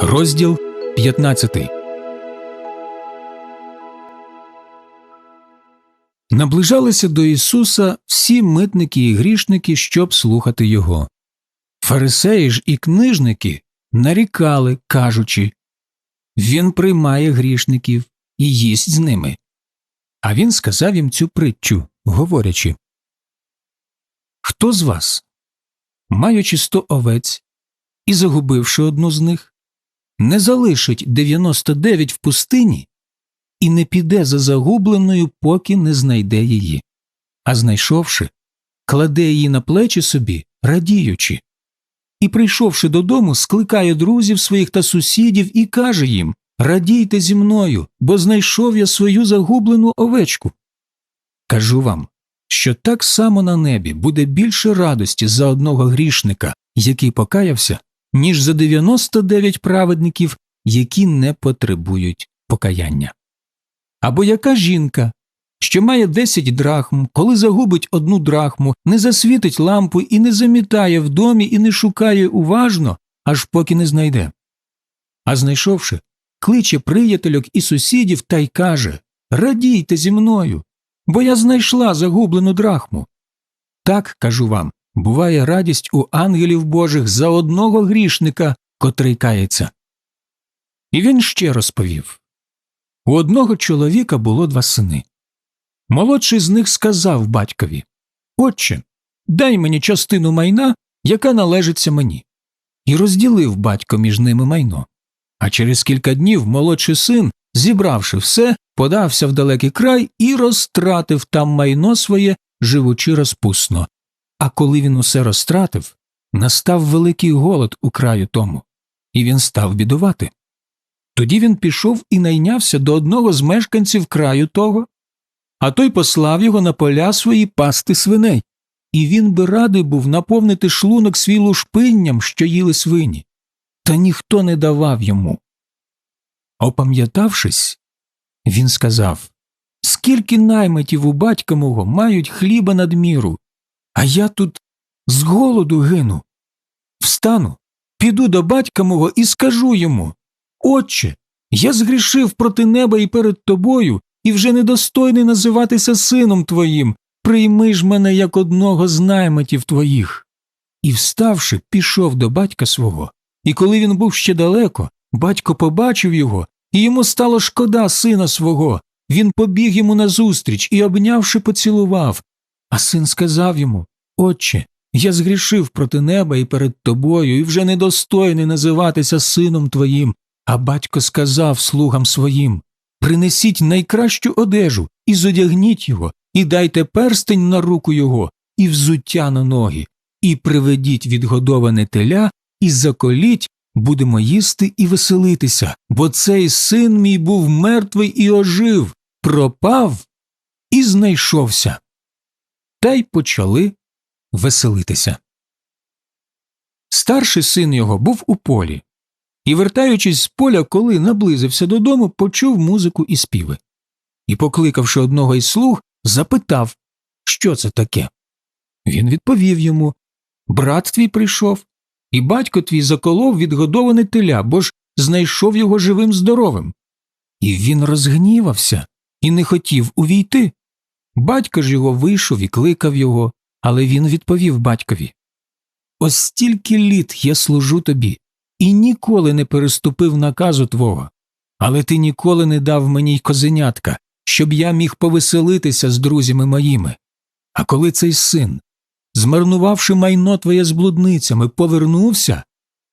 Розділ 15 Наближалися до Ісуса всі митники і грішники, щоб слухати Його. Фарисеї ж і книжники нарікали, кажучи Він приймає грішників і їсть з ними. А він сказав їм цю притчу, говорячи Хто з вас, маючи сто овець і загубивши одну з них, не залишить 99 в пустині і не піде за загубленою, поки не знайде її, а знайшовши, кладе її на плечі собі, радіючи, і, прийшовши додому, скликає друзів своїх та сусідів і каже їм Радійте зі мною, бо знайшов я свою загублену овечку. Кажу вам, що так само на небі буде більше радості за одного грішника, який покаявся, ніж за 99 праведників, які не потребують покаяння. Або яка жінка, що має 10 драхм, коли загубить одну драхму, не засвітить лампу і не замітає в домі і не шукає уважно, аж поки не знайде. А знайшовши, кличе приятельок і сусідів та й каже Радійте зі мною, бо я знайшла загублену драхму. Так, кажу вам, буває радість у ангелів Божих за одного грішника, котрий кається. І він ще розповів у одного чоловіка було два сини. Молодший з них сказав батькові Отче, дай мені частину майна, яка належиться мені. І розділив батько між ними майно. А через кілька днів молодший син, зібравши все, подався в далекий край і розтратив там майно своє, живучи розпусно. А коли він усе розтратив, настав великий голод у краю тому, і він став бідувати. Тоді він пішов і найнявся до одного з мешканців краю того, а той послав його на поля свої пасти свиней, і він би радий був наповнити шлунок свій лушпинням, що їли свині, та ніхто не давав йому. Опам'ятавшись, він сказав Скільки наймитів у батька мого мають хліба надміру, а я тут з голоду гину. Встану, піду до батька мого і скажу йому Отче, я згрішив проти неба і перед тобою, і вже недостойний називатися сином твоїм. Прийми ж мене як одного з наймитів твоїх. І, вставши, пішов до батька свого. І коли він був ще далеко, батько побачив його, і йому стало шкода сина свого. Він побіг йому назустріч і, обнявши, поцілував. А син сказав йому Отче, я згрішив проти неба і перед тобою, і вже недостойний називатися сином твоїм. А батько сказав слугам своїм Принесіть найкращу одежу і зодягніть його, і дайте перстень на руку його, і взуття на ноги, і приведіть відгодоване теля, і заколіть, будемо їсти і веселитися, бо цей син мій був мертвий і ожив, пропав і знайшовся. Та й почали веселитися. Старший син його був у полі і, вертаючись з поля, коли наблизився додому, почув музику і співи. І, покликавши одного із слуг, запитав, що це таке. Він відповів йому Брат твій прийшов, і батько твій заколов відгодоване теля, бо ж знайшов його живим здоровим. І він розгнівався і не хотів увійти. Батько ж його вийшов і кликав його, але він відповів батькові Ось стільки літ я служу тобі, і ніколи не переступив наказу твого, але ти ніколи не дав мені й козенятка, щоб я міг повеселитися з друзями моїми. А коли цей син, змарнувавши майно твоє з блудницями, повернувся,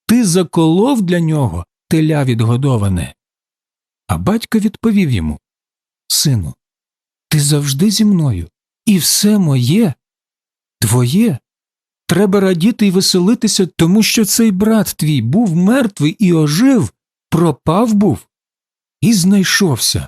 ти заколов для нього теля відгодоване. А батько відповів йому Сину, ти завжди зі мною, і все моє, твоє. Треба радіти і веселитися, тому що цей брат твій був мертвий і ожив, пропав був і знайшовся.